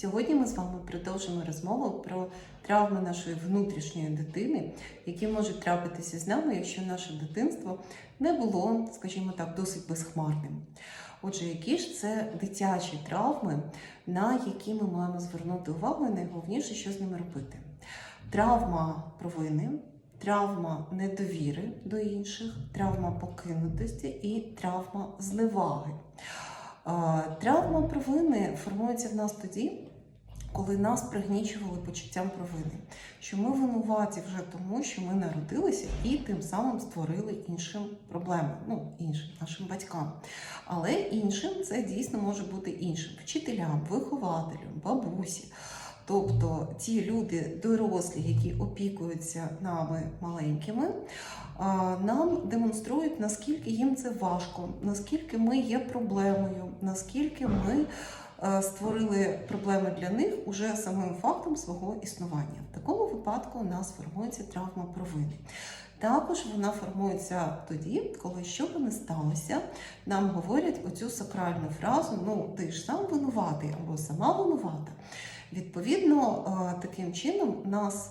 Сьогодні ми з вами продовжимо розмову про травми нашої внутрішньої дитини, які можуть трапитися з нами, якщо наше дитинство не було, скажімо так, досить безхмарним. Отже, які ж це дитячі травми, на які ми маємо звернути увагу, і найголовніше, що з ними робити? Травма провини, травма недовіри до інших, травма покинутості і травма зневаги. Травма провини формується в нас тоді, коли нас пригнічували почуттям провини, що ми винуваті вже тому, що ми народилися і тим самим створили іншим проблеми, ну іншим нашим батькам. Але іншим це дійсно може бути іншим вчителям, вихователям, бабусі. Тобто ті люди, дорослі, які опікуються нами маленькими, нам демонструють, наскільки їм це важко, наскільки ми є проблемою, наскільки ми створили проблеми для них уже самим фактом свого існування. В такому випадку у нас формується травма провини. Також вона формується тоді, коли що би не сталося, нам говорять оцю сакральну фразу: ну ти ж сам винуватий або сама винувата. Відповідно, е, таким чином нас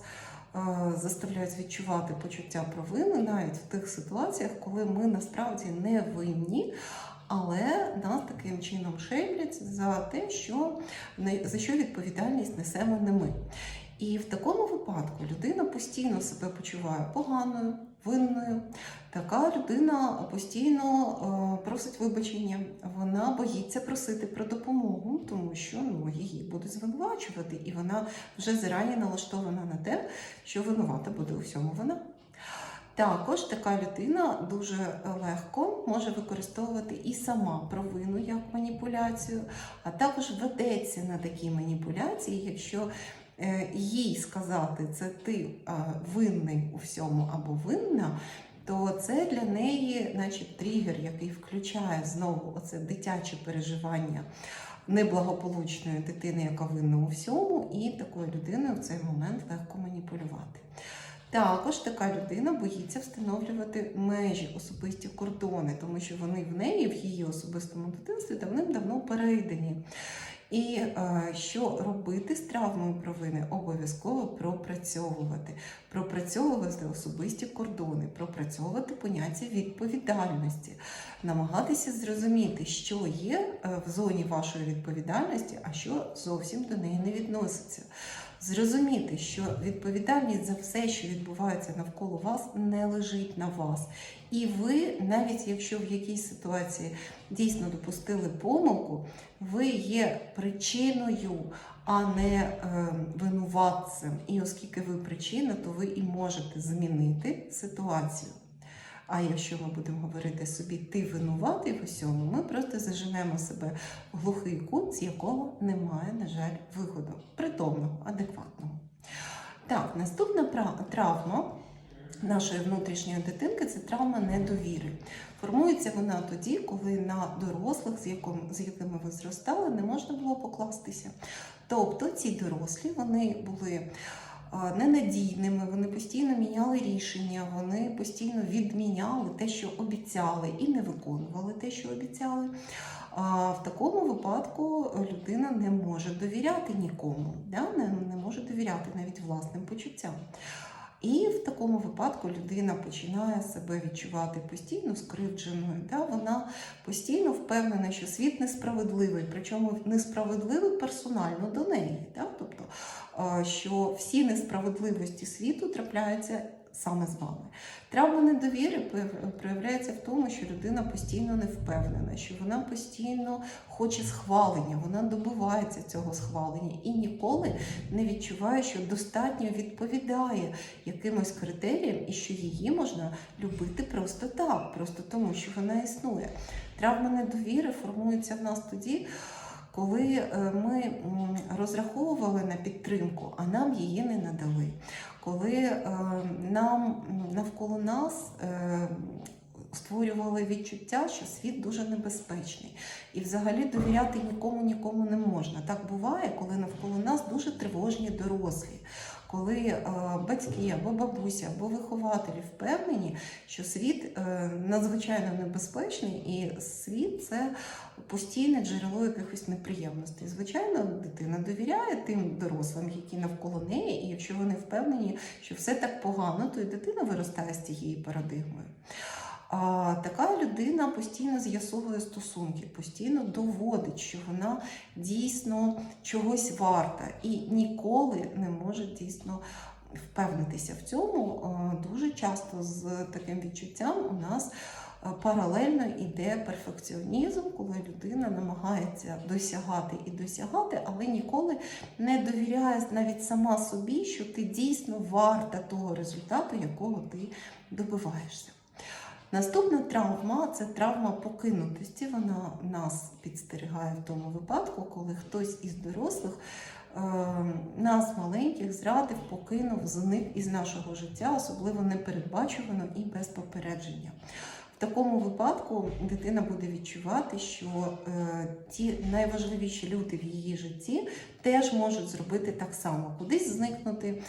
е, заставляють відчувати почуття провини навіть в тих ситуаціях, коли ми насправді не винні. Але нас таким чином шейблять за те, що за що відповідальність несемо не ми. І в такому випадку людина постійно себе почуває поганою, винною. Така людина постійно е, просить вибачення. Вона боїться просити про допомогу, тому що ну, її будуть звинувачувати, і вона вже зарані налаштована на те, що винувата буде у всьому вона. Також така людина дуже легко може використовувати і сама провину як маніпуляцію, а також ведеться на такі маніпуляції, якщо е, їй сказати це ти е, винний у всьому або винна, то це для неї, наче тригер, який включає знову оце дитяче переживання неблагополучної дитини, яка винна у всьому, і такою людиною в цей момент легко маніпулювати. Також така людина боїться встановлювати межі, особисті кордони, тому що вони в неї, в її особистому дитинстві, давним-давно перейдені. І е, що робити з травмою провини? Обов'язково пропрацьовувати, пропрацьовувати особисті кордони, пропрацьовувати поняття відповідальності, намагатися зрозуміти, що є е, в зоні вашої відповідальності, а що зовсім до неї не відноситься. Зрозуміти, що відповідальність за все, що відбувається навколо вас, не лежить на вас. І ви, навіть якщо в якійсь ситуації дійсно допустили помилку, ви є причиною, а не е, винуватцем. І оскільки ви причина, то ви і можете змінити ситуацію. А якщо ми будемо говорити собі, ти винуватий в усьому, ми просто заженемо себе глухий кут, з якого немає, на жаль, виходу, притомного, адекватного. Так, наступна травма нашої внутрішньої дитинки це травма недовіри. Формується вона тоді, коли на дорослих, з, яким, з якими ви зростали, не можна було покластися. Тобто ці дорослі вони були ненадійними, вони постійно міняли рішення, вони постійно відміняли те, що обіцяли, і не виконували те, що обіцяли. А в такому випадку людина не може довіряти нікому, да? не, не може довіряти навіть власним почуттям. І в такому випадку людина починає себе відчувати постійно скривдженою. Да? Вона постійно впевнена, що світ несправедливий, причому несправедливий персонально до неї. Да? Тобто, що всі несправедливості світу трапляються саме з вами. Травма недовіри проявляється в тому, що людина постійно не впевнена, що вона постійно хоче схвалення, вона добивається цього схвалення і ніколи не відчуває, що достатньо відповідає якимось критеріям і що її можна любити просто так, просто тому, що вона існує. Травма недовіри формується в нас тоді. Коли е, ми розраховували на підтримку, а нам її не надали, коли е, нам навколо нас е, створювали відчуття, що світ дуже небезпечний, і взагалі довіряти нікому нікому не можна. Так буває, коли навколо нас дуже тривожні дорослі, коли е, батьки або бабуся, або вихователі впевнені, що світ е, надзвичайно небезпечний, і світ це постійне джерело якихось неприємностей. Звичайно, дитина довіряє тим дорослим, які навколо неї, і якщо вони впевнені, що все так погано, то і дитина виростає з цією парадигмою. А така людина постійно з'ясовує стосунки, постійно доводить, що вона дійсно чогось варта і ніколи не може дійсно впевнитися в цьому. Дуже часто з таким відчуттям у нас паралельно йде перфекціонізм, коли людина намагається досягати і досягати, але ніколи не довіряє навіть сама собі, що ти дійсно варта того результату, якого ти добиваєшся. Наступна травма це травма покинутості. Вона нас підстерігає в тому випадку, коли хтось із дорослих е, нас маленьких зрадив, покинув, зник із нашого життя, особливо непередбачувано і без попередження. В такому випадку дитина буде відчувати, що е, ті найважливіші люди в її житті теж можуть зробити так само, кудись зникнути, е,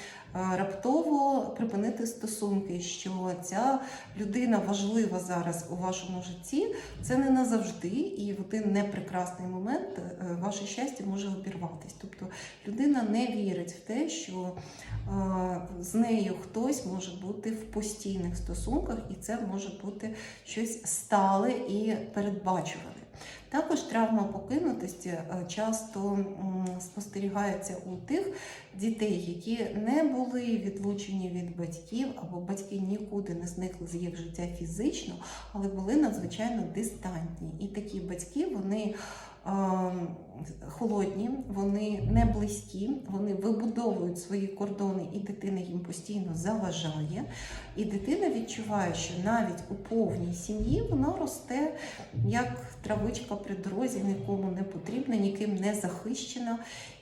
раптово припинити стосунки, що ця людина важлива зараз у вашому житті, це не назавжди, і в один непрекрасний момент е, ваше щастя може обірватись. Тобто людина не вірить в те, що е, з нею хтось може бути в постійних стосунках, і це може бути щось стале і передбачуване. Також травма покинутості е, часто спостерігається у тих дітей, які не були відлучені від батьків, або батьки нікуди не зникли з їх життя фізично, але були надзвичайно дистантні. І такі батьки вони холодні, вони не близькі, вони вибудовують свої кордони, і дитина їм постійно заважає. І дитина відчуває, що навіть у повній сім'ї вона росте як травичка при дорозі, нікому не потрібна, ніким не захищена.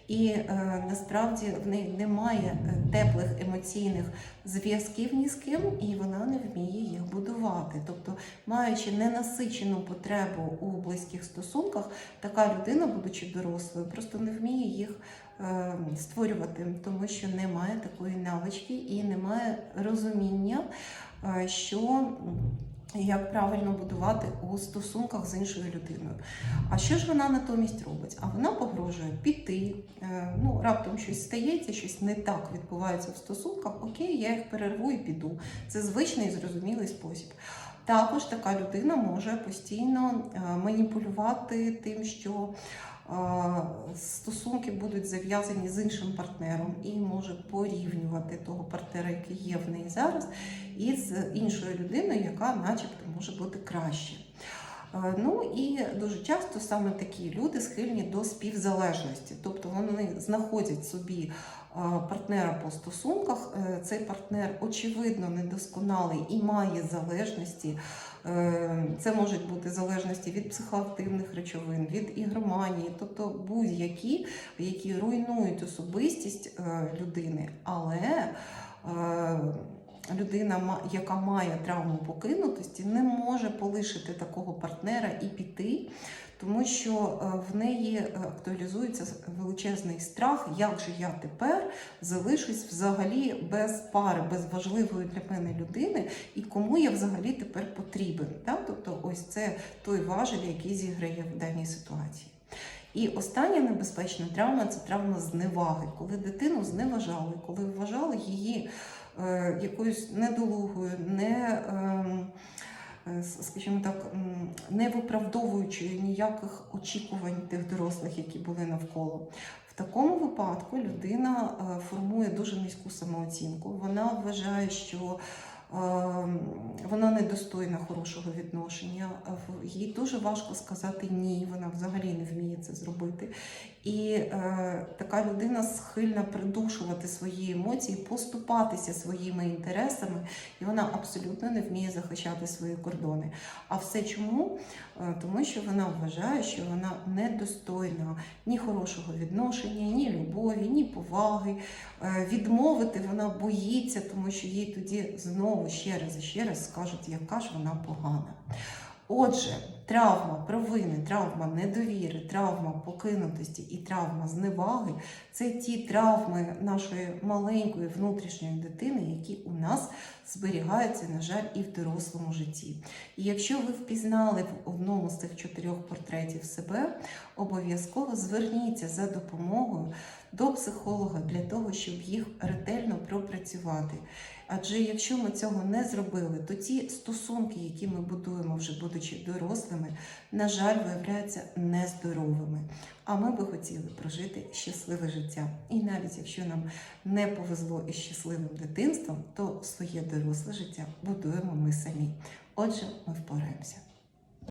І е, насправді в неї немає е, теплих емоційних зв'язків ні з ким, і вона не вміє їх будувати. Тобто, маючи ненасичену потребу у близьких стосунках, така людина, будучи дорослою, просто не вміє їх е, створювати, тому що немає такої навички і немає розуміння, е, що як правильно будувати у стосунках з іншою людиною. А що ж вона натомість робить? А вона погрожує піти. е, Ну, раптом щось стається, щось не так відбувається в стосунках. Окей, я їх перерву і піду. Це звичний і зрозумілий спосіб. Також така людина може постійно е, маніпулювати тим, що стосунки будуть зав'язані з іншим партнером і може порівнювати того партнера, який є в неї зараз, із іншою людиною, яка, начебто, може бути краще. Ну і дуже часто саме такі люди схильні до співзалежності, тобто вони знаходять собі партнера по стосунках. Е, Цей партнер очевидно недосконалий і має залежності. Е, Це можуть бути залежності від психоактивних речовин, від ігроманії, тобто будь-які, які руйнують особистість е, людини, але е, людина, яка має травму покинутості, не може полишити такого партнера і піти, тому що е, в неї е, актуалізується величезний страх, як же я тепер залишусь взагалі без пари, без важливої для мене людини, і кому я взагалі тепер потрібен. Так? Тобто, ось це той важель, який зіграє в даній ситуації. І остання небезпечна травма це травма зневаги, коли дитину зневажали, коли вважали її е, якоюсь недолугою, не, е, скажімо так, не виправдовуючи ніяких очікувань тих дорослих, які були навколо. В такому випадку людина е, формує дуже низьку самооцінку. Вона вважає, що ем, вона недостойна хорошого відношення. Їй дуже важко сказати ні, вона взагалі не вміє це зробити. І е, така людина схильна придушувати свої емоції, поступатися своїми інтересами, і вона абсолютно не вміє захищати свої кордони. А все чому? Е, тому що вона вважає, що вона недостойна ні хорошого відношення, ні любові, ні поваги. Е, відмовити вона боїться, тому що їй тоді знову ще раз і ще раз скажуть, яка ж вона погана. Отже, Травма провини, травма недовіри, травма покинутості і травма зневаги це ті травми нашої маленької внутрішньої дитини, які у нас зберігаються, на жаль, і в дорослому житті. І якщо ви впізнали в одному з цих чотирьох портретів себе, обов'язково зверніться за допомогою до психолога для того, щоб їх ретельно пропрацювати. Адже якщо ми цього не зробили, то ті стосунки, які ми будуємо, вже будучи дорослими, на жаль, виявляються нездоровими. А ми би хотіли прожити щасливе життя. І навіть якщо нам не повезло із щасливим дитинством, то своє доросле життя будуємо ми самі. Отже, ми впораємося.